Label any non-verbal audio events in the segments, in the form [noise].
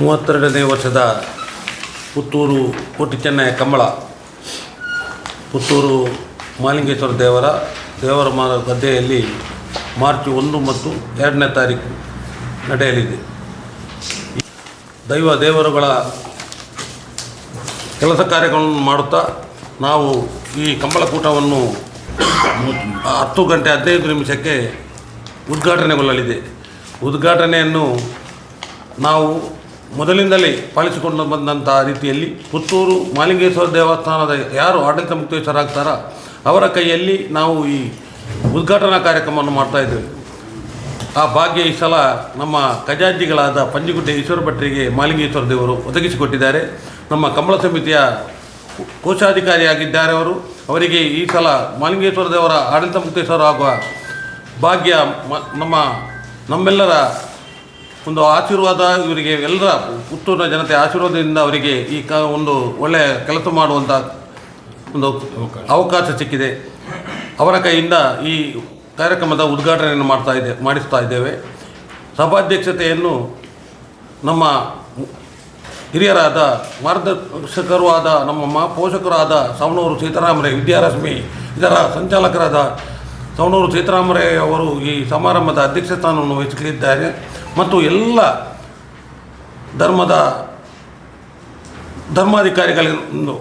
ಮೂವತ್ತೆರಡನೇ ವರ್ಷದ ಪುತ್ತೂರು ಕೋಟಿ ಚೆನ್ನಯ ಕಂಬಳ, ಪುತ್ತೂರು ಮಾಲಿಂಗೇಶ್ವರ ದೇವರ ದೇವರ ಮಾರ ಗದ್ದೆಯಲ್ಲಿ ಮಾರ್ಚ್ ಒಂದು ಮತ್ತು ಎರಡನೇ ತಾರೀಕು ನಡೆಯಲಿದೆ. ದೈವ ದೇವರುಗಳ ಕೆಲಸ ಕಾರ್ಯಗಳನ್ನು ಮಾಡುತ್ತಾ ನಾವು ಈ ಕಂಬಳಕೂಟವನ್ನು ಹತ್ತು ಗಂಟೆ ಹದಿನೈದು ನಿಮಿಷಕ್ಕೆ ಉದ್ಘಾಟನೆಗೊಳ್ಳಲಿದೆ. ಉದ್ಘಾಟನೆಯನ್ನು ನಾವು ಮೊದಲಿಂದಲೇ ಪಾಲಿಸಿಕೊಂಡು ಬಂದಂತಹ ರೀತಿಯಲ್ಲಿ ಪುತ್ತೂರು ಮಾಲಿಂಗೇಶ್ವರ ದೇವಸ್ಥಾನದ ಯಾರು ಆಡಳಿತ ಮುಕ್ತೇಶ್ವರಾಗ್ತಾರ, ಅವರ ಕೈಯಲ್ಲಿ ನಾವು ಈ ಉದ್ಘಾಟನಾ ಕಾರ್ಯಕ್ರಮವನ್ನು ಮಾಡ್ತಾಯಿದ್ದೇವೆ ಆ ಭಾಗ್ಯ ಈ ಸಲ ನಮ್ಮ ಖಜಾಂಚಿಗಳಾದ ಪಂಜಿಗುಡ್ಡೆ ಈಶ್ವರ ಭಟ್ರಿಗೆ ಮಾಲಿಂಗೇಶ್ವರ ದೇವರು ಒದಗಿಸಿಕೊಟ್ಟಿದ್ದಾರೆ. ನಮ್ಮ ಕಂಬಳ ಸಮಿತಿಯ ಕೋಶಾಧಿಕಾರಿಯಾಗಿದ್ದಾರೆ ಅವರು. ಅವರಿಗೆ ಈ ಸಲ ಮಾಲಿಂಗೇಶ್ವರ ದೇವರ ಆಡಳಿತ ಮುಕ್ತೇಶ್ವರ ಆಗುವ ಭಾಗ್ಯ ನಮ್ಮ ನಮ್ಮೆಲ್ಲರ ಒಂದು ಆಶೀರ್ವಾದ ಇವರಿಗೆ, ಎಲ್ಲರ ಪುತ್ತೂರಿನ ಜನತೆ ಆಶೀರ್ವಾದದಿಂದ ಅವರಿಗೆ ಈ ಕ ಒಂದು ಒಳ್ಳೆಯ ಕೆಲಸ ಮಾಡುವಂಥ ಒಂದು ಅವಕಾಶ ಸಿಕ್ಕಿದೆ. ಅವರ ಕೈಯಿಂದ ಈ ಕಾರ್ಯಕ್ರಮದ ಉದ್ಘಾಟನೆಯನ್ನು ಮಾಡ್ತಾ ಇದೆ, ಮಾಡಿಸ್ತಾ ಇದ್ದೇವೆ. ಸಭಾಧ್ಯಕ್ಷತೆಯನ್ನು ನಮ್ಮ ಹಿರಿಯರಾದ ಮಾರ್ಗದರ್ಶಕರೂ ಆದ ನಮ್ಮ ಮಾ ಪೋಷಕರಾದ ಸವಣೂರು ಸೀತಾರಾಮರೇ, ವಿದ್ಯಾರಶ್ಮಿ, ಇದರ ಸಂಚಾಲಕರಾದ ಸವಣೂರು ಸೀತಾರಾಮರೇ ಅವರು ಈ ಸಮಾರಂಭದ ಅಧ್ಯಕ್ಷ ಸ್ಥಾನವನ್ನು ವಹಿಸಲಿದ್ದಾರೆ. ಮತ್ತು ಎಲ್ಲ ಧರ್ಮದ ಧರ್ಮಾಧಿಕಾರಿಗಳಿಂದು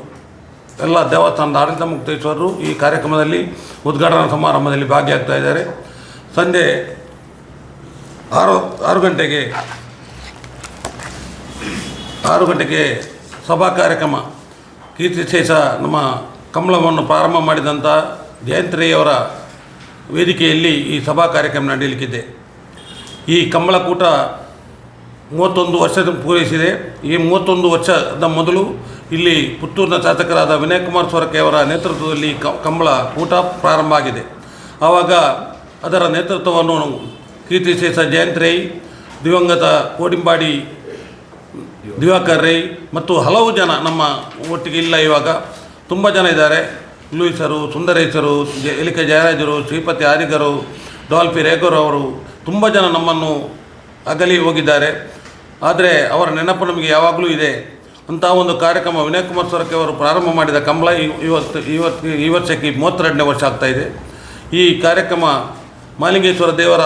ಎಲ್ಲ ದೇವಸ್ಥಾನದ ಆಡಳಿತ ಮುಕ್ತೇಶ್ವರರು ಈ ಕಾರ್ಯಕ್ರಮದಲ್ಲಿ ಉದ್ಘಾಟನಾ ಸಮಾರಂಭದಲ್ಲಿ ಭಾಗಿಯಾಗ್ತಾ ಇದ್ದಾರೆ. ಸಂಜೆ ಆರು ಆರು ಗಂಟೆಗೆ ಆರು ಗಂಟೆಗೆ ಸಭಾ ಕಾರ್ಯಕ್ರಮ. ಕೀರ್ತಿ ಶೇಷ ನಮ್ಮ ಕಮಲವನ್ನು ಪ್ರಾರಂಭ ಮಾಡಿದಂಥ ಜಯಂತ್ರಿಯವರ ವೇದಿಕೆಯಲ್ಲಿ ಈ ಸಭಾ ಕಾರ್ಯಕ್ರಮ ನಡೆಯಲಿಕ್ಕಿದೆ. ಈ ಕಂಬಳಕೂಟ ಮೂವತ್ತೊಂದು ವರ್ಷ ಪೂರೈಸಿದೆ. ಈ ಮೂವತ್ತೊಂದು ವರ್ಷದ ಮೊದಲು ಇಲ್ಲಿ ಪುತ್ತೂರಿನ ಶಾಸಕರಾದ ವಿನಯ್ ಕುಮಾರ್ ಅವರ ನೇತೃತ್ವದಲ್ಲಿ ಕಂಬಳ ಕೂಟ ಪ್ರಾರಂಭ ಆಗಿದೆ. ಆವಾಗ ಅದರ ನೇತೃತ್ವವನ್ನು ಕೀರ್ತಿಶೇಷ ಜಯಂತ್ ರೈ, ದಿವಂಗತ ಕೋಡಿಂಬಾಡಿ ದಿವಾಕರ್ ರೈ ಮತ್ತು ಹಲವು ಜನ ನಮ್ಮ ಒಟ್ಟಿಗೆ ಇಲ್ಲ ಇವಾಗ. ತುಂಬ ಜನ ಇದ್ದಾರೆ. ಲೂಯಿಸರು, ಸುಂದರೇಶರು ಎಲಿಕೆ ಜಯರಾಜರು, ಶ್ರೀಪತಿ ಆರಿಗರು ಡಾಲ್ಫಿ ರೇಗೋರ್ ಅವರು ತುಂಬ ಜನ ನಮ್ಮನ್ನು ಅಗಲಿ ಹೋಗಿದ್ದಾರೆ. ಆದರೆ ಅವರ ನೆನಪು ನಮಗೆ ಯಾವಾಗಲೂ ಇದೆ. ಅಂತಹ ಒಂದು ಕಾರ್ಯಕ್ರಮ ವಿನಯ್ ಕುಮಾರ್ ಸೊರಕೆ ಅವರು ಪ್ರಾರಂಭ ಮಾಡಿದ ಕಂಬಳ ಇವ್- ಇವತ್ತು ಇವತ್ತು ಈ ವರ್ಷಕ್ಕೆ ಮೂವತ್ತೆರಡನೇ ವರ್ಷ ಆಗ್ತಾ ಇದೆ. ಈ ಕಾರ್ಯಕ್ರಮ ಮಾಲಿಂಗೇಶ್ವರ ದೇವರ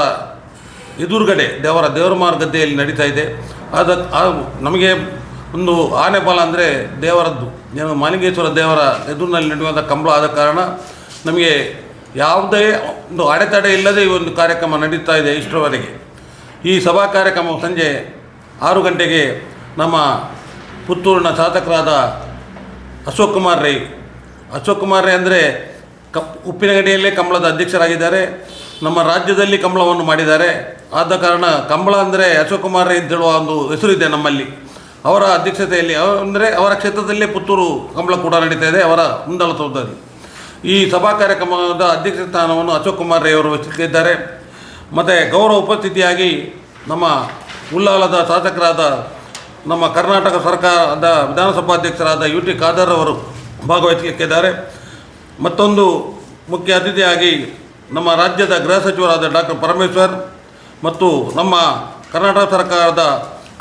ಎದುರುಗಡೆ, ದೇವರ ದೇವರ ಮಾರ್ಗದ್ದೆಯಲ್ಲಿ ನಡೀತಾ ಇದೆ. ಆದ ನಮಗೆ ಒಂದು ಆನೆ ಫಲ ಅಂದರೆ ದೇವರದ್ದು. ಏನು ಮಾಲಿಂಗೇಶ್ವರ ದೇವರ ಎದುರಿನಲ್ಲಿ ನಡೆಯುವಂಥ ಕಂಬಳ ಆದ ಕಾರಣ ನಮಗೆ ಯಾವುದೇ ಒಂದು ಅಡೆತಡೆ ಇಲ್ಲದೆ ಈ ಒಂದು ಕಾರ್ಯಕ್ರಮ ನಡೀತಾ ಇದೆ ಇಷ್ಟರವರೆಗೆ. ಈ ಸಭಾ ಕಾರ್ಯಕ್ರಮ ಸಂಜೆ ಆರು ಗಂಟೆಗೆ ನಮ್ಮ ಪುತ್ತೂರಿನ ಸಾಧಕರಾದ ಅಶೋಕ್ ಕುಮಾರ್ ರೈ. ಅಶೋಕ್ ಕುಮಾರ್ ರೈ ಅಂದರೆ ಕಪ್ ಉಪ್ಪಿನಗಡಿಯಲ್ಲೇ ಕಂಬಳದ ಅಧ್ಯಕ್ಷರಾಗಿದ್ದಾರೆ. ನಮ್ಮ ರಾಜ್ಯದಲ್ಲಿ ಕಂಬಳವನ್ನು ಮಾಡಿದ್ದಾರೆ. ಆದ ಕಾರಣ ಕಂಬಳ ಅಂದರೆ ಅಶೋಕ್ ಕುಮಾರ್ ರೈ ಅಂತೇಳುವ ಒಂದು ಹೆಸರಿದೆ ನಮ್ಮಲ್ಲಿ. ಅವರ ಅಧ್ಯಕ್ಷತೆಯಲ್ಲಿ, ಅಂದರೆ ಅವರ ಕ್ಷೇತ್ರದಲ್ಲೇ ಪುತ್ತೂರು ಕಂಬಳ ಕೂಡ ನಡೀತಾ ಇದೆ, ಅವರ ಮುಂದಾಳತ್ವದಲ್ಲಿ ಈ ಸಭಾ ಕಾರ್ಯಕ್ರಮದ ಅಧ್ಯಕ್ಷ ಸ್ಥಾನವನ್ನು ಅಶೋಕ್ ಕುಮಾರ್ ರೈ ಅವರು ವಹಿಸಲಿದ್ದಾರೆ ಮತ್ತು ಗೌರವ ಉಪಸ್ಥಿತಿಯಾಗಿ ನಮ್ಮ ಉಲ್ಲಾಲದ ಶಾಸಕರಾದ ನಮ್ಮ ಕರ್ನಾಟಕ ಸರ್ಕಾರದ ವಿಧಾನಸಭಾಧ್ಯಕ್ಷರಾದ ಯು ಟಿ ಖಾದರ್ ಅವರು ಭಾಗವಹಿಸಲಿಕ್ಕಿದ್ದಾರೆ. ಮತ್ತೊಂದು ಮುಖ್ಯ ಅತಿಥಿಯಾಗಿ ನಮ್ಮ ರಾಜ್ಯದ ಗೃಹ ಸಚಿವರಾದ ಡಾಕ್ಟರ್ ಪರಮೇಶ್ವರ್ ಮತ್ತು ನಮ್ಮ ಕರ್ನಾಟಕ ಸರ್ಕಾರದ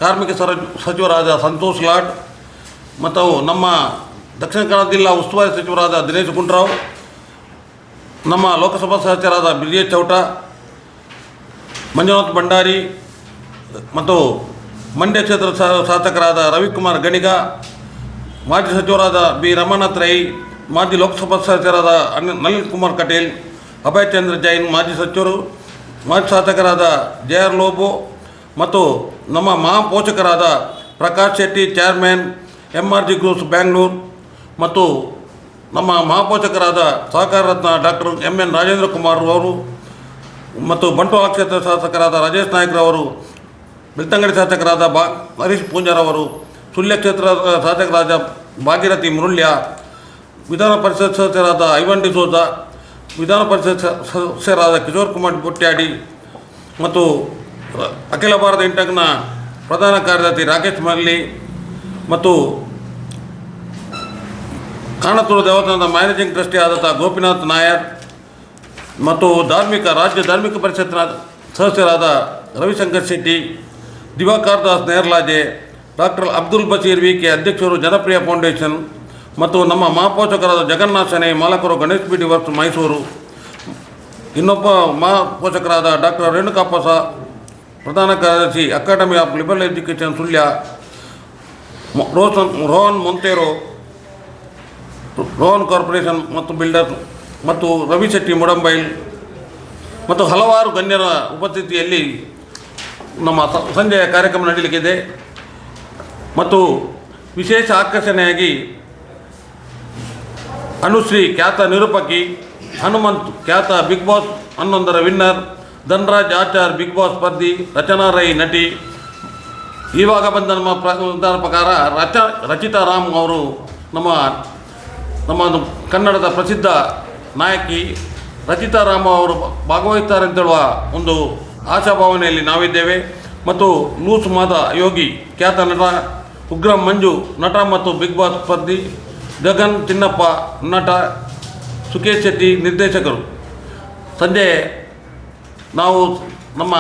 ಕಾರ್ಮಿಕ ಸರ, ಸಚಿವರಾದ ಸಂತೋಷ್ ಲಾಡ್ ಮತ್ತು ನಮ್ಮ ದಕ್ಷಿಣ ಕನ್ನಡ ಜಿಲ್ಲಾ ಉಸ್ತುವಾರಿ ಸಚಿವರಾದ ದಿನೇಶ್ ಗುಂಡ್ರಾವ್, ನಮ್ಮ ಲೋಕಸಭಾ ಸದಸ್ಯರಾದ ಬಿಜೆ ಚೌಟ, ಮಂಜುನಾಥ್ ಭಂಡಾರಿ ಮತ್ತು ಮಂಡ್ಯ ಕ್ಷೇತ್ರ ಶಾಸಕರಾದ ರವಿಕುಮಾರ್ ಗಣಿಗ, ಮಾಜಿ ಸಚಿವರಾದ ಬಿ ರಮಾನಾಥ್ ರೈ, ಮಾಜಿ ಲೋಕಸಭಾ ಸದಸ್ಯರಾದ ನಳಿನ್ ಕುಮಾರ್ ಕಟೇಲ್, ಅಭಯ್ ಚಂದ್ರ ಜೈನ್ ಮಾಜಿ ಸಚಿವರು, ಮಾಜಿ ಶಾಸಕರಾದ ಜೆ ಆರ್ ಲೋಬೋ ಮತ್ತು ನಮ್ಮ ಮಹಾಪೋಷಕರಾದ Prakash Shetty, chairman M R G groups, Bangalore ಮತ್ತು ನಮ್ಮ ಮಹಾಪೋಷಕರಾದ ಸಹಕಾರ ರತ್ನ doctor M N Rajendra Kumar ಅವರು ಮತ್ತು ಬಂಟ್ವಾಳ ಕ್ಷೇತ್ರ ಶಾಸಕರಾದ ರಾಜೇಶ್ ನಾಯ್ಕರವರು ಬೆಳ್ತಂಗಡಿ ಶಾಸಕರಾದ ಬಾ ಹರೀಶ್ ಪೂಂಜಾರವರು ಸುಳ್ಯ ಕ್ಷೇತ್ರ ಶಾಸಕರಾದ ಭಾಗೀರಥಿ ಮುರುಳ್ಯ, ವಿಧಾನ ಪರಿಷತ್ ಸದಸ್ಯರಾದ ಐವನ್ ಡಿಸೋಜ ವಿಧಾನ ಪರಿಷತ್ ಸದಸ್ಯರಾದ ಕಿಶೋರ್ ಕುಮಾರ್ ಬುಟ್ಯಾಡಿ ಮತ್ತು ಅಖಿಲ ಭಾರತ ಇಂಟಕ್ನ ಪ್ರಧಾನ ಕಾರ್ಯದರ್ಶಿ ರಾಕೇಶ್ ಮಲ್ಲಿ ಮತ್ತು ಕಾಣತೂರು ದೇವಸ್ಥಾನದ ಮ್ಯಾನೇಜಿಂಗ್ ಟ್ರಸ್ಟಿ ಆದಂಥ ಗೋಪಿನಾಥ್ ನಾಯರ್ ಮತ್ತು ಧಾರ್ಮಿಕ, ರಾಜ್ಯ ಧಾರ್ಮಿಕ ಪರಿಷತ್ನಾದ ಸದಸ್ಯರಾದ Ravishankar Shetty, Divakar Das Nerlaje, doctor Abdul Basheer V K ಅಧ್ಯಕ್ಷರು ಜನಪ್ರಿಯ ಫೌಂಡೇಶನ್ ಮತ್ತು ನಮ್ಮ ಮಹಾಪೋಷಕರಾದ ಜಗನ್ನಾಥ ಶೆಣೈ, ಮಾಲಕರು ಗಣೇಶ್ ಬಿ ವರ್ಕ್ಸ್ ಮೈಸೂರು. ಇನ್ನೊಬ್ಬ ಮಹಾಪೋಷಕರಾದ ಡಾಕ್ಟರ್ ರೇಣುಕಾಪ್ಪ ಸಹ ಪ್ರಧಾನ ಕಾರ್ಯದರ್ಶಿ academy of liberal education Sullia Rohan Rohan Monteiro Rohan corporation ಮತ್ತು ಬಿಲ್ಡರ್ ಮತ್ತು ರವಿ ಶೆಟ್ಟಿ ಮುಡಂಬೈಲ್ ಮತ್ತು ಹಲವಾರು ಗಣ್ಯರ ಉಪಸ್ಥಿತಿಯಲ್ಲಿ ನಮ್ಮ ಸಂಜೆಯ ಕಾರ್ಯಕ್ರಮ ನಡೀಲಿಕ್ಕಿದೆ. ಮತ್ತು ವಿಶೇಷ ಆಕರ್ಷಣೆಯಾಗಿ ಅನುಶ್ರೀ ಖ್ಯಾತ ನಿರೂಪಕಿ ಹನುಮಂತ್ ಖ್ಯಾತ ಬಿಗ್ ಬಾಸ್ ಹನ್ನೊಂದರ winner, Dhanraj Achar Bigg Boss ಸ್ಪರ್ಧಿ, Rachana Rai ನಟಿ, ಇವಾಗ ಬಂದ ನಮ್ಮ ಪ್ರ ಪ್ರಕಾರ ರಚ, ರಚಿತಾ ರಾಮ್ ಅವರು ನಮ್ಮ ನಮ್ಮ ಕನ್ನಡದ ಪ್ರಸಿದ್ಧ ನಾಯಕಿ ರಚಿತಾ ರಾಮ ಅವರು ಭಾಗವಹಿಸ್ತಾರೆ ಅಂತೇಳುವ ಒಂದು ಆಶಾಭಾವನೆಯಲ್ಲಿ ನಾವಿದ್ದೇವೆ. ಮತ್ತು ಲೂಸ್ ಮಾದ ಯೋಗಿ, ಖ್ಯಾತ ನಟ ಉಗ್ರಂ ಮಂಜು, ನಟ ಮತ್ತು ಬಿಗ್ ಬಾಸ್ ಸ್ಪರ್ಧಿ ಗಗನ್ ತಿನ್ನಪ್ಪ, ನಟ ಸುಖೇಶ್ ಶೆಟ್ಟಿ ನಿರ್ದೇಶಕರು. ಸಂಜೆ ನಾವು ನಮ್ಮ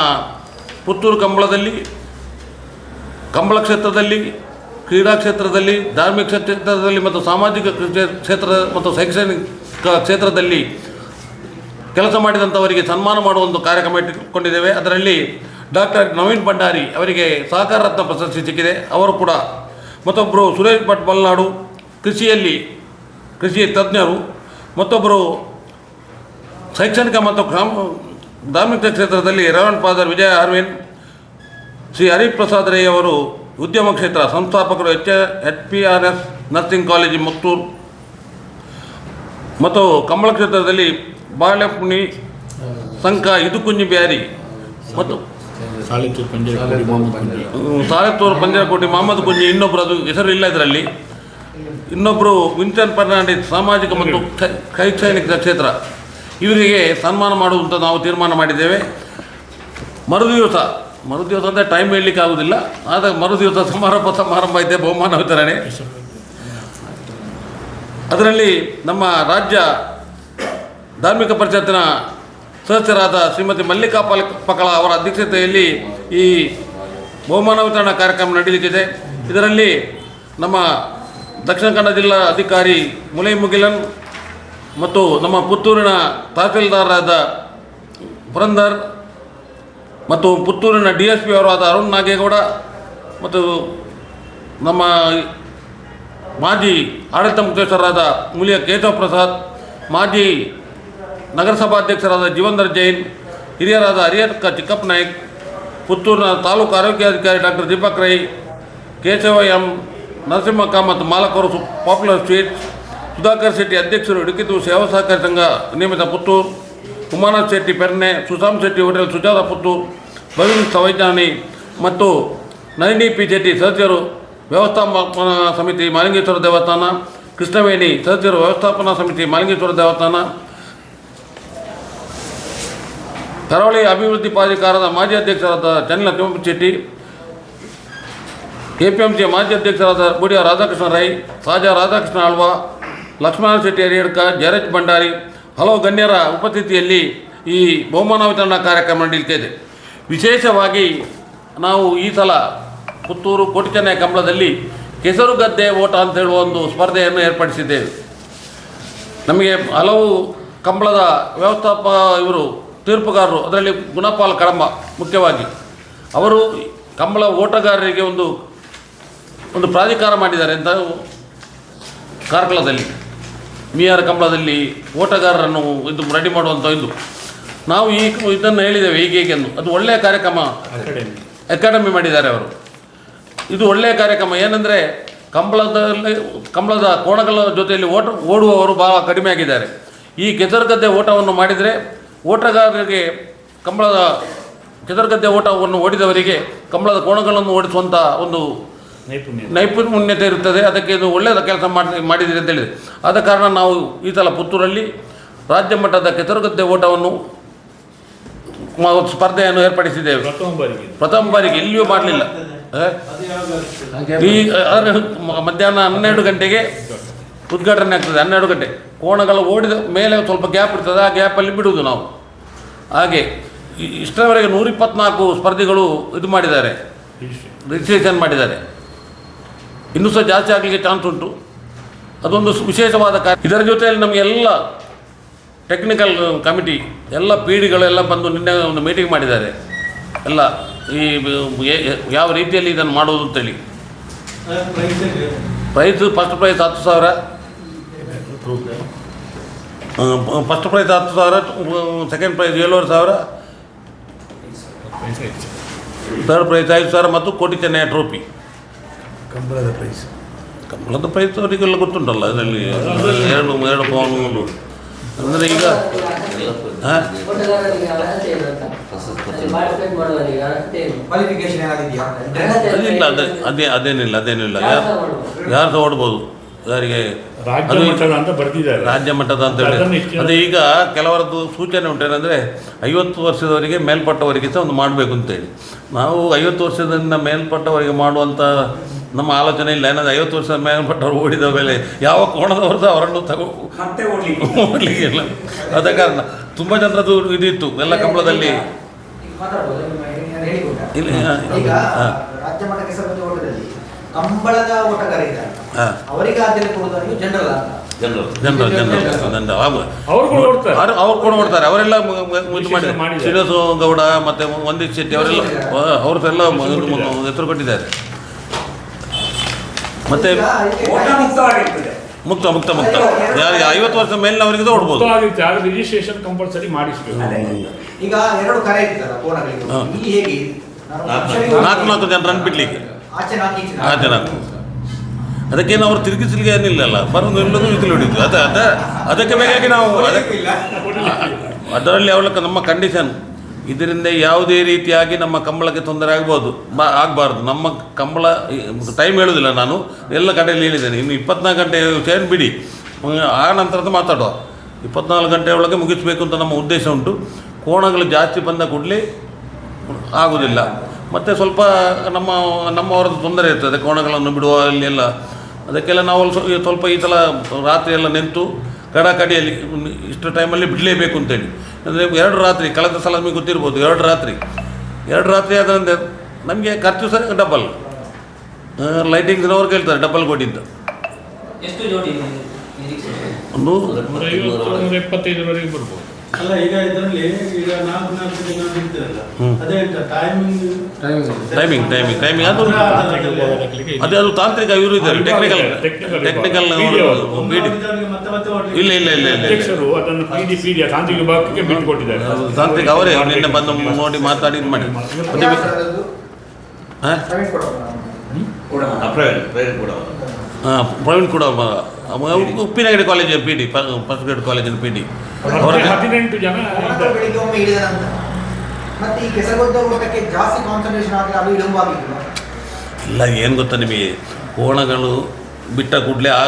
ಪುತ್ತೂರು ಕಂಬಳದಲ್ಲಿ, ಕಂಬಳ ಕ್ಷೇತ್ರದಲ್ಲಿ ಕ್ರೀಡಾ ಕ್ಷೇತ್ರದಲ್ಲಿ, ಧಾರ್ಮಿಕ ಕ್ಷೇತ್ರದಲ್ಲಿ ಮತ್ತು ಸಾಮಾಜಿಕ ಕ್ಷೇ- ಕ್ಷೇತ್ರ ಮತ್ತು ಶೈಕ್ಷಣಿಕ ಕ್ಷೇತ್ರದಲ್ಲಿ ಕೆಲಸ ಮಾಡಿದಂಥವರಿಗೆ ಸನ್ಮಾನ ಮಾಡುವ ಒಂದು ಕಾರ್ಯಕ್ರಮ ಇಟ್ಟುಕೊಂಡಿದ್ದೇವೆ. ಅದರಲ್ಲಿ ಡಾಕ್ಟರ್ ನವೀನ್ ಭಂಡಾರಿ ಅವರಿಗೆ ಸಹಕಾರ ರತ್ನ ಪ್ರಶಸ್ತಿ ಸಿಕ್ಕಿದೆ. ಅವರು ಕೂಡ ಮತ್ತೊಬ್ಬರು ಸುರೇಶ್ ಭಟ್ ಮಲ್ನಾಡು ಕೃಷಿಯಲ್ಲಿ ಕೃಷಿ ತಜ್ಞರು ಮತ್ತೊಬ್ಬರು ಶೈಕ್ಷಣಿಕ ಮತ್ತು ಗ್ರಾಮ, ಧಾರ್ಮಿಕ ಕ್ಷೇತ್ರದಲ್ಲಿ ರೇವಣ್ ಫಾದರ್ ವಿಜಯ ಅರವಿಂದ್, ಶ್ರೀ ಹರಿಪ್ರಸಾದ್ ರೈ ಅವರು ಉದ್ಯಮ ಕ್ಷೇತ್ರ ಸಂಸ್ಥಾಪಕರು H H P R S nursing college Mattur. ಮತ್ತು ಕಂಬಳ ಕ್ಷೇತ್ರದಲ್ಲಿ ಬಾಳೆಪುಣಿ ಸಂಕ ಇದುಕುಂಜಿ ಬ್ಯಾರಿ. ಮತ್ತು ಸಾಲೆತ್ತೂರು ಪಂಜರಕೋಟೆ ಮೊಹಮ್ಮದ್ ಕುಂಜಿ. ಇನ್ನೊಬ್ಬರು ಅದು ಹೆಸರು ಇಲ್ಲ ಇದರಲ್ಲಿ. ಇನ್ನೊಬ್ಬರು ವಿಂಚನ್ ಫರ್ನಾಂಡಿಸ್ ಸಾಮಾಜಿಕ ಮತ್ತು ಶೈಕ್ಷಣಿಕ ಕ್ಷೇತ್ರ. ಇವರಿಗೆ ಸನ್ಮಾನ ಮಾಡುವಂತ ನಾವು ತೀರ್ಮಾನ ಮಾಡಿದ್ದೇವೆ. ಮರುದಿವಸ ಮರುದಿವಸ ಅಂದರೆ ಟೈಮ್ ಹೇಳಲಿಕ್ಕೆ ಆಗೋದಿಲ್ಲ. ಆದರೆ ಮರುದಿವಸ ಸಮಾರಂಭ ಸಮಾರಂಭ ಇದೆ ಬಹುಮಾನ ವಿತರಣೆ. ಅದರಲ್ಲಿ ನಮ್ಮ ರಾಜ್ಯ ಧಾರ್ಮಿಕ ಪರಿಷತ್ತಿನ ಸದಸ್ಯರಾದ ಶ್ರೀಮತಿ ಮಲ್ಲಿಕಾ ಪಲ್ ಪಕಳ ಅವರ ಅಧ್ಯಕ್ಷತೆಯಲ್ಲಿ ಈ ಬಹುಮಾನ ವಿತರಣಾ ಕಾರ್ಯಕ್ರಮ ನಡೆಯಲಿಕ್ಕಿದೆ ಇದರಲ್ಲಿ ನಮ್ಮ ದಕ್ಷಿಣ ಕನ್ನಡ ಜಿಲ್ಲಾ ಅಧಿಕಾರಿ ಮುಲೈ ಮುಗಿಲನ್ ಮತ್ತು ನಮ್ಮ ಪುತ್ತೂರಿನ ತಹಸೀಲ್ದಾರರಾದ ಪುರಂದರ್ ಮತ್ತು ಪುತ್ತೂರಿನ ಡಿ ಎಸ್ ಪಿ ಅವರಾದ ಅರುಣ್ ನಾಗೇಗೌಡ ಮತ್ತು ನಮ್ಮ ಮಾಜಿ ಆಡಳಿತ ಮುಖ್ಯಸ್ಥರಾದ ಮುಲಿಯ ಕೇಶವ ಪ್ರಸಾದ್, ಮಾಜಿ ನಗರಸಭಾಧ್ಯಕ್ಷರಾದ ಜೀವಂದರ್ ಜೈನ್, ಹಿರಿಯರಾದ ಹರಿಯಕ್ಕ ಚಿಕ್ಕಪ್ಪ ನಾಯ್ಕ್, ಪುತ್ತೂರಿನ ತಾಲೂಕು ಆರೋಗ್ಯಾಧಿಕಾರಿ ಡಾಕ್ಟರ್ ದೀಪಕ್ ರೈ, ಕೇಶವ ಎಂ ನರಸಿಂಹಕ್ಕ ಮತ್ತು ಮಾಲಕರು ಸು ಪಾಪ್ಯುಲರ್ ಸ್ವೀಟ್ಸ್, ಸುಧಾಕರ್ ಶೆಟ್ಟಿ ಅಧ್ಯಕ್ಷರು ಇಡುಕಿತು ಸೇವಾ ಸಹಕಾರಿ ಸಂಘ ನಿಯಮಿತ ಪುತ್ತೂರು, ಉಮಾನಾಥ್ ಶೆಟ್ಟಿ ಪೆರ್ನೆ, ಸುಶಾಂತ್ ಶೆಟ್ಟಿ ಹೋಟೆಲ್ ಸುಜಾತ ಪುತ್ತೂರು ಭವಿನ್ ಸವೈಜ್ಞಾನಿ ಮತ್ತು ನಳಿನಿ ಪಿ ಜೆಟ್ಟಿ ಸದಸ್ಯರು ವ್ಯವಸ್ಥಾಪನಾ ಸಮಿತಿ ಮಾಲಿಂಗೇಶ್ವರ ದೇವಸ್ಥಾನ, ಕೃಷ್ಣವೇಣಿ ಸದಸ್ಯರು ವ್ಯವಸ್ಥಾಪನಾ ಸಮಿತಿ ಮಾಲಿಂಗೇಶ್ವರ ದೇವಸ್ಥಾನ, ಕರಾವಳಿ ಅಭಿವೃದ್ಧಿ ಪ್ರಾಧಿಕಾರದ ಮಾಜಿ ಅಧ್ಯಕ್ಷರಾದ ಚನ್ನಲ Thimmashetty Shetty K P M C ಮಾಜಿ ಅಧ್ಯಕ್ಷರಾದ ಬುಡಿಯ ರಾಧಾಕೃಷ್ಣ ರೈ ಸಾಜಾ ರಾಧಾಕೃಷ್ಣ ಆಳ್ವ, ಲಕ್ಷ್ಮಣ ಶೆಟ್ಟಿ ಅರಿಯಡ್ಕ ಜಯರಾಜ್ ಭಂಡಾರಿ, ಹಲವು ಗಣ್ಯರ ಉಪಸ್ಥಿತಿಯಲ್ಲಿ ಈ ಬಹುಮಾನ ವಿತರಣಾ ಕಾರ್ಯಕ್ರಮ ನಡೆಯಲಿಕ್ಕೆ ಇದೆ ವಿಶೇಷವಾಗಿ ನಾವು ಈ ಸಲ ಪುತ್ತೂರು ಕೋಟಿಚೆನ್ನೈ ಕಂಬಳದಲ್ಲಿ ಕೆಸರು ಗದ್ದೆ ಓಟ ಅಂತ ಹೇಳುವ ಒಂದು ಸ್ಪರ್ಧೆಯನ್ನು ಏರ್ಪಡಿಸಿದ್ದೇವೆ. ನಮಗೆ ಹಲವು ಕಂಬಳದ ವ್ಯವಸ್ಥಾಪ ಇವರು ತೀರ್ಪುಗಾರರು, ಅದರಲ್ಲಿ ಗುಣಪಾಲ್ ಕಡಂಬ ಮುಖ್ಯವಾಗಿ. ಅವರು ಕಂಬಳ ಓಟಗಾರರಿಗೆ ಒಂದು ಒಂದು ಪ್ರಾಧಿಕಾರ ಮಾಡಿದ್ದಾರೆ ಅಂತ ಕಾರ್ಕಳದಲ್ಲಿ. ಮಿಯಾರ್ ಕಂಬಳದಲ್ಲಿ ಓಟಗಾರರನ್ನು ಇದು ರೆಡಿ ಮಾಡುವಂಥ ಇದು ನಾವು ಈ ಇದನ್ನು ಹೇಳಿದ್ದೇವೆ ಹೀಗೆ ಹೀಗೆ ಎಂದು. ಅದು ಒಳ್ಳೆಯ ಕಾರ್ಯಕ್ರಮ. ಅಕಾಡೆಮಿ ಮಾಡಿದ್ದಾರೆ ಅವರು. ಇದು ಒಳ್ಳೆಯ ಕಾರ್ಯಕ್ರಮ. ಏನಂದರೆ ಕಂಬಳದಲ್ಲಿ ಕಂಬಳದ ಕೋಣಗಳ ಜೊತೆಯಲ್ಲಿ ಓಟ ಓಡುವವರು ಭಾಳ ಕಡಿಮೆ ಆಗಿದ್ದಾರೆ. ಈ ಕೆಸರುಗದ್ದೆ ಓಟವನ್ನು ಮಾಡಿದರೆ ಓಟಗಾರರಿಗೆ ಕಂಬಳದ ಕೆಸರುಗದ್ದೆ ಓಟವನ್ನು ಓಡಿದವರಿಗೆ ಕಂಬಳದ ಕೋಣಗಳನ್ನು ಓಡಿಸುವಂಥ ಒಂದು ನೈಪುಣ್ಯ. ನೈಪುಣ್ಯತೆ ಇರುತ್ತದೆ. ಅದಕ್ಕೆ ಇದು ಒಳ್ಳೆಯದ ಕೆಲಸ ಮಾಡಿ ಮಾಡಿದಿರಿ ಅಂತ ಹೇಳಿದೆ. ಆದ ಕಾರಣ ನಾವು ಈ ಸಲ ಪುತ್ತೂರಲ್ಲಿ ರಾಜ್ಯ ಮಟ್ಟದ ಕೆಸರುಗದ್ದೆ ಓಟವನ್ನು ಸ್ಪರ್ಧೆಯನ್ನು ಏರ್ಪಡಿಸಿದ್ದೇವೆ. ಪ್ರಥಮ ಬಾರಿಗೆ ಪ್ರಥಮ ಬಾರಿಗೆ ಎಲ್ಲಿಯೂ ಮಾಡಲಿಲ್ಲ. ಈ ಮಧ್ಯಾಹ್ನ ಹನ್ನೆರಡು ಗಂಟೆಗೆ ಉದ್ಘಾಟನೆ ಆಗ್ತದೆ ಹನ್ನೆರಡು ಗಂಟೆ. ಕೋಣಗಳು ಓಡಿದ ಮೇಲೆ ಸ್ವಲ್ಪ ಗ್ಯಾಪ್ ಇರ್ತದೆ ಆ ಗ್ಯಾಪಲ್ಲಿ ಬಿಡುವುದು ನಾವು. ಹಾಗೆ ಇಷ್ಟರವರೆಗೆ ನೂರಿಪ್ಪತ್ನಾಲ್ಕು ಸ್ಪರ್ಧಿಗಳು ಇದು ಮಾಡಿದ್ದಾರೆ. ರಿಜಿಸ್ಟ್ರೇಷನ್ ಮಾಡಿದ್ದಾರೆ. ಇನ್ನೂ ಸಹ ಜಾಸ್ತಿ ಆಗಲಿಕ್ಕೆ ಚಾನ್ಸ್ ಉಂಟು. ಅದೊಂದು ವಿಶೇಷವಾದ ಕಾರ್ಯ. ಇದರ ಜೊತೆಯಲ್ಲಿ ನಮಗೆಲ್ಲ ಟೆಕ್ನಿಕಲ್ ಕಮಿಟಿ ಎಲ್ಲ ಪಿ ಡಿಗಳೆಲ್ಲ ಬಂದು ನಿನ್ನೆ ಒಂದು ಮೀಟಿಂಗ್ ಮಾಡಿದ್ದಾರೆ. ಎಲ್ಲ ಈ ಯಾವ ರೀತಿಯಲ್ಲಿ ಇದನ್ನು ಮಾಡೋದು ಅಂತೇಳಿ ಪ್ರೈಸ್ ಫಸ್ಟ್ ಪ್ರೈಸ್ ಹತ್ತು ಸಾವಿರ. ಫಸ್ಟ್ ಪ್ರೈಸ್ ಹತ್ತು ಸಾವಿರ ಸೆಕೆಂಡ್ ಪ್ರೈಸ್ ಏಳುವರೆ ಸಾವಿರ. ಥರ್ಡ್ ಪ್ರೈಸ್ ಐದು ಸಾವಿರ ಮತ್ತು ಕೋಟಿ ಚೆನ್ನೈ ಟ್ರೋಫಿ ಕಂಬಳದ ಪ್ರೈಸ್ ಕಂಬಳದ ಪ್ರೈಸ್ ಅವರಿಗೆಲ್ಲ ಗೊತ್ತುಂಟಲ್ಲ ಅದರಲ್ಲಿ ಎರಡು ಎರಡು ಉಂಟು ಅಂದರೆ ಈಗ ಹಾಂ? ಕ್ವಾಲಿಫಿಕೇಶನ್ ಏನಾಗಿದೆಯಾ? ಅದಿಲ್ಲ ಅದೇ ಅದೇ ಅದೇನಿಲ್ಲ ಅದೇನಿಲ್ಲ. ಯಾರು ಯಾರು ಸಹ ಯಾರಿಗೆ? ರಾಜ್ಯ ಮಟ್ಟದ ಅಂತ ಬರ್ತಿದ್ದಾರೆ. ರಾಜ್ಯ ಮಟ್ಟದ ಅಂತ ಹೇಳಿ. ಅದೇ ಈಗ ಕೆಲವರದ್ದು ಸೂಚನೆ ಉಂಟೇನೆಂದರೆ ಐವತ್ತು ವರ್ಷದವರಿಗೆ ಮೇಲ್ಪಟ್ಟವರಿಗೆ ಸಹ ಒಂದು ಮಾಡಬೇಕು ಅಂತೇಳಿ ನಾವು ಐವತ್ತು ವರ್ಷದಿಂದ ಮೇಲ್ಪಟ್ಟವರಿಗೆ ಮಾಡುವಂಥ ನಮ್ಮ ಆಲೋಚನೆ ಇಲ್ಲ ಏನಾದ್ರು ಐವತ್ತು ವರ್ಷದ ಮೇಲ್ಪಟ್ಟವ್ರು ಓಡಿದ ಮೇಲೆ ಯಾವ ಕೋಣದವರು ಸಹ ಅವರನ್ನು ತಗೋ ಮತ್ತೆ ಓಡ್ಲಿಕ್ಕೆ [laughs] ಓಡ್ಲಿಕ್ಕೆ ಇಲ್ಲ. ಅದ ಕಾರಣ ತುಂಬ ಜನರದ್ದು ಇದಿತ್ತು ಎಲ್ಲ ಕಂಬಳದಲ್ಲಿ. ಇಲ್ಲ ಕಂಬಳದ ಓಟಗಾರ ಇದ್ದಾರೆ. ಅವರಿಗೆ ಆದ್ಯತೆ ಕೊಡುವುದು ನೀವು ಜನರಲ್ ಅಂತ ಜನರು ಜನರು ಜನರು ಅವ್ರು ಕೂಡ ನೋಡ್ತಾರೆ ಅವರೆಲ್ಲ ಇದು ಮಾಡಿ ಶ್ರೀನಿವಾಸ ಗೌಡ ಮತ್ತೆ ವಂದಿತ್ ಶೆಟ್ಟಿ ಅವರೆಲ್ಲ ಅವ್ರದ್ದೆಲ್ಲ ಎಲ್ಲ ಹೆಸರು ಕೊಟ್ಟಿದ್ದಾರೆ. ಮತ್ತೆ ಮುಕ್ತ ಮುಕ್ತ ಮುಕ್ತ ಯಾರಿಗೆ ಐವತ್ತು ವರ್ಷ ಮೇಲಿನವರಿಗೆ ಓಡ್ಬೋದು. ಆಗಿರುತ್ತೆ ಆದ್ರೆ ರಿಜಿಸ್ಟ್ರೇಷನ್ ಕಂಪಲ್ಸರಿ ಮಾಡಿಸ್ಬೇಕು. ಈಗ ಎರಡು ಕರೆ ಇರ್ತಲ್ಲ ಕೋಣಗಳಿಗೆ ಹಾ. ಇಲ್ಲಿ ಹೇಗೆ? ನಾನು ನಾಲ್ಕು ನಾಲ್ಕು ಜನರನ್ನು ಬಿಡ್ಲಿಕ್ಕೆ. ಆಚೆ ನಾಲ್ಕು ಜನ ಅದಕ್ಕೇನು ಅವ್ರು ತಿರುಗಿಸ್ಲಿಕ್ಕೆ ಏನಿಲ್ಲಲ್ಲ ಬರೋದು ಎಲ್ಲದೂ ಇದು ಹೊಡಿತು ಅದ ಅದ ಅದಕ್ಕೆ ಬೇಕಾಗಿ ನಾವು ಅದಕ್ಕೆ ಅದರಲ್ಲಿ ಅವಳಕ್ಕೆ ನಮ್ಮ ಕಂಡೀಷನ್ ಇದರಿಂದ ಯಾವುದೇ ರೀತಿಯಾಗಿ ನಮ್ಮ ಕಂಬಳಕ್ಕೆ ತೊಂದರೆ ಆಗ್ಬೋದು. ಮ ಆಗಬಾರ್ದು. ನಮ್ಮ ಕಂಬಳ ಟೈಮ್ ಹೇಳೋದಿಲ್ಲ ನಾನು. ಎಲ್ಲ ಕಡೆಯಲ್ಲಿ ಹೇಳಿದ್ದೇನೆ. ಇನ್ನು ಇಪ್ಪತ್ನಾಲ್ಕು ಗಂಟೆ ಚೇನ್ ಬಿಡಿ. ಆ ನಂತರದ ಮಾತಾಡುವ. ಇಪ್ಪತ್ನಾಲ್ಕು ಗಂಟೆ ಒಳಗೆ ಮುಗಿಸಬೇಕು ಅಂತ ನಮ್ಮ ಉದ್ದೇಶ ಉಂಟು. ಕೋಣಗಳು ಜಾಸ್ತಿ ಬಂದ ಕೂಡಲೇ ಆಗುವುದಿಲ್ಲ ಮತ್ತು ಸ್ವಲ್ಪ ನಮ್ಮ ನಮ್ಮವರದ್ದು ತೊಂದರೆ ಇರ್ತದೆ. ಕೋಣಗಳನ್ನು ಬಿಡುವ ಅಲ್ಲಿ ಎಲ್ಲ. ಅದಕ್ಕೆಲ್ಲ ನಾವು ಸ್ವಲ್ಪ ಈ ಸಲ ರಾತ್ರಿ ಎಲ್ಲ ನಿಂತು ಕಡಾಕಡಿಯಲ್ಲಿ ಇಷ್ಟು ಟೈಮಲ್ಲಿ ಬಿಡಲೇಬೇಕು ಅಂತೇಳಿ. ಅಂದರೆ ಎರಡು ರಾತ್ರಿ ಕಳೆದ ಸಲ ನಿಮಗೆ ಗೊತ್ತಿರ್ಬೋದು ಎರಡು ರಾತ್ರಿ. ಎರಡು ರಾತ್ರಿ ಆದ್ರಿಂದ ನಮಗೆ ಖರ್ಚು ಸಹ ಡಬಲ್ ಲೈಟಿಂಗ್ಸ್ನವ್ರು ಕೇಳ್ತಾರೆ ಡಬಲ್ ಕೊಟ್ಟಿದ್ದ. ಒಂದು ನೂರ ನೂರ ಬರ್ಬೋದು. ಅಲ್ಲ ಈಗ ಇದರಲ್ಲಿ ಈಗ ನಾಲ್ಕು ನಾಲ್ಕು ದಿನ ಬಿಡ್ತಿರಲ್ಲ. ಅದೇ ಟೈಮಿಂಗ್ ಟೈಮಿಂಗ್ ಟೈಮಿಂಗ್ ಟೈಮಿಂಗ್ ಅದು ಅದೇ ಅದು ತಾಂತ್ರಿಕ ಇವರು ಇದ್ದಾರೆ. ಟೆಕ್ನಿಕಲ್ ಟೆಕ್ನಿಕಲ್ ಇಲ್ಲ ಇಲ್ಲ ಇಲ್ಲ ಇಲ್ಲ ಅದನ್ನು ಪಿ ಡಿ ಪಿ ಡಿ ತಾಂತ್ರಿಕ ವಿಭಾಗಕ್ಕೆ ಬಿಟ್ಟು ಕೊಟ್ಟಿದ್ದಾರೆ. ತಾಂತ್ರಿಕ ಅವರೇ ನಿನ್ನೆ ಬಂದು ನೋಡಿ ಮಾತಾಡಿ ಇದು ಮಾಡಿ. ಹಾಂ? ಪ್ರವೀಣ್ ಕೊಡೋಣ ಹಾಂ ಪ್ರವೀಣ್ ಕೂಡ Uppinangady college P D first grade ಕಾಲೇಜಿನ ಪಿ ಡಿ ಹದಿನೆಂಟು ಜನ ಮತ್ತೆ ಈ ಜಾಸ್ತಿ ಕಾನ್ಸಂಟ್ರೇಷನ್ ಅದು ಇಲ್ಲ ಏನು ಗೊತ್ತಾ ನಿಮಗೆ? ಕೋಣಗಳು ಬಿಟ್ಟ ಕೂಡಲೇ ಆ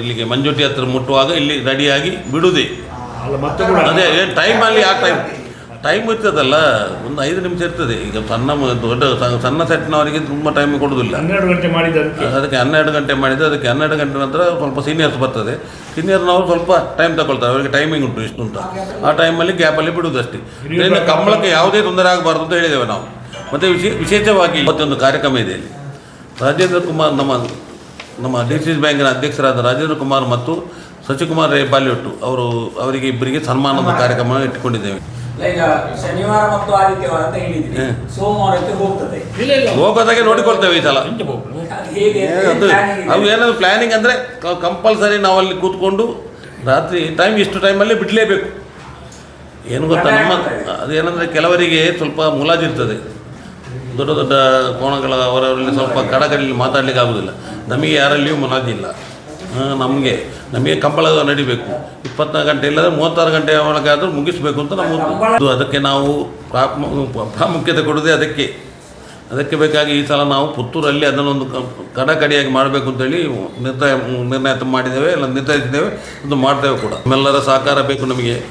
ಇಲ್ಲಿಗೆ ಮಂಜುಟಿ ಹತ್ರ ಮುಟ್ಟುವಾಗ ಇಲ್ಲಿ ರೆಡಿಯಾಗಿ ಬಿಡುವುದೇ ಅಲ್ಲ ಮತ್ತೆ ಕೂಡ ಅದೇ ಟೈಮಲ್ಲಿ ಆ ಟೈಮ್ ಟೈಮ್ ಇರ್ತದಲ್ಲ ಒಂದು ಐದು ನಿಮಿಷ ಇರ್ತದೆ. ಈಗ ಸಣ್ಣ ದೊಡ್ಡ ಸಣ್ಣ ಸೆಟ್ನವರಿಗೆ ತುಂಬ ಟೈಮ್ ಕೊಡೋದಿಲ್ಲ. ಹನ್ನೆರಡು ಗಂಟೆ ಮಾಡಿದ್ದಾರೆ ಅದಕ್ಕೆ ಹನ್ನೆರಡು ಗಂಟೆ ಮಾಡಿದರೆ ಅದಕ್ಕೆ ಹನ್ನೆರಡು ಗಂಟೆ ನಂತರ ಸ್ವಲ್ಪ ಸೀನಿಯರ್ಸ್ ಬರ್ತದೆ. ಸೀನಿಯರ್ನವರು ಸ್ವಲ್ಪ ಟೈಮ್ ತಗೊಳ್ತಾರೆ. ಅವರಿಗೆ ಟೈಮಿಂಗ್ ಉಂಟು ಇಷ್ಟು ಅಂತ ಆ ಟೈಮಲ್ಲಿ ಗ್ಯಾಪಲ್ಲಿ ಬಿಡುವುದಷ್ಟೇ ಇದರಿಂದ ಕಂಬಳಕ್ಕೆ ಯಾವುದೇ ತೊಂದರೆ ಆಗಬಾರ್ದು ಅಂತ ಹೇಳಿದ್ದೇವೆ ನಾವು. ಮತ್ತು ವಿಶೇ ವಿಶೇಷವಾಗಿ ಮತ್ತೊಂದು ಕಾರ್ಯಕ್ರಮ ಇದೆ ಇಲ್ಲಿ. ರಾಜೇಂದ್ರ ಕುಮಾರ್ ನಮ್ಮ ನಮ್ಮ ಡಿ ಸಿ ಬ್ಯಾಂಕಿನ ಅಧ್ಯಕ್ಷರಾದ ರಾಜೇಂದ್ರ ಕುಮಾರ್ ಮತ್ತು ಶಶಿಕುಮಾರ್ ರೇ ಬಾಲಿವುಟ್ಟು ಅವರು ಅವರಿಗೆ ಇಬ್ಬರಿಗೆ ಸನ್ಮಾನದ ಕಾರ್ಯಕ್ರಮ ಇಟ್ಟುಕೊಂಡಿದ್ದೇವೆ. ಈಗ ಶನಿವಾರ ಮತ್ತು ಆದಿತ್ಯವಾರ ಅಂತ ಹೇಳಿದ್ರಿ. ಸೋಮವಾರಕ್ಕೆ ಹೋಗ್ತದೆ. ಇಲ್ಲ ಇಲ್ಲ. ಹೋಗೋದಾಗೆ ನೋಡಿಕೊಳ್ತೇವೆ ಈ ಸಲ? ಅದು? ಅವು ಏನಾದ್ರು ಪ್ಲ್ಯಾನಿಂಗ್ ಅಂದರೆ ಕಂಪಲ್ಸರಿ ನಾವು ಅಲ್ಲಿ ಕೂತ್ಕೊಂಡು ರಾತ್ರಿ ಟೈಮ್ ಇಷ್ಟು ಟೈಮಲ್ಲಿ ಬಿಡಲೇಬೇಕು. ಏನು ಗೊತ್ತಾ ನಮ್ಮ ಅದೇನಂದರೆ ಕೆಲವರಿಗೆ ಸ್ವಲ್ಪ ಮುಲಾಜಿರ್ತದೆ. ದೊಡ್ಡ ದೊಡ್ಡ ಕೋಣಗಳ ಅವರವರಲ್ಲಿ ಸ್ವಲ್ಪ ಕಡಗಲ್ಲಿ ಮಾತಾಡಲಿಕ್ಕೆ ಆಗೋದಿಲ್ಲ. ನಮಗೆ ಯಾರಲ್ಲಿಯೂ ಮುಲಾಜಿಲ್ಲ ನಮಗೆ ನಮಗೆ ಕಂಬಳ ನಡಿಬೇಕು. ಇಪ್ಪತ್ನಾಲ್ಕು ಗಂಟೆ ಇಲ್ಲದೆ ಮೂವತ್ತಾರು ಗಂಟೆ ಒಳಗೆ ಆದರೂ ಮುಗಿಸ್ಬೇಕು ಅಂತ ನಮ್ಮ ಅದು ಅದಕ್ಕೆ ನಾವು ಪ್ರಾಮು- ಪ್ರಾಮುಖ್ಯತೆ ಕೊಡೋದೇ ಅದಕ್ಕೆ. ಅದಕ್ಕೆ ಬೇಕಾಗಿ ಈ ಸಲ ನಾವು ಪುತ್ತೂರಲ್ಲಿ ಅದನ್ನೊಂದು ಒಂದು ಕಡಕಡಿಯಾಗಿ ಮಾಡಬೇಕು ಅಂತೇಳಿ ನಿರ್ಣಯ ನಿರ್ಣಯ ಮಾಡಿದ್ದೇವೆ ಇಲ್ಲ ನಿರ್ಧರಿಸಿದ್ದೇವೆ. ಅದು ಮಾಡ್ತೇವೆ ಕೂಡ. ನಮ್ಮೆಲ್ಲರ ಸಹಕಾರ ಬೇಕು ನಮಗೆ.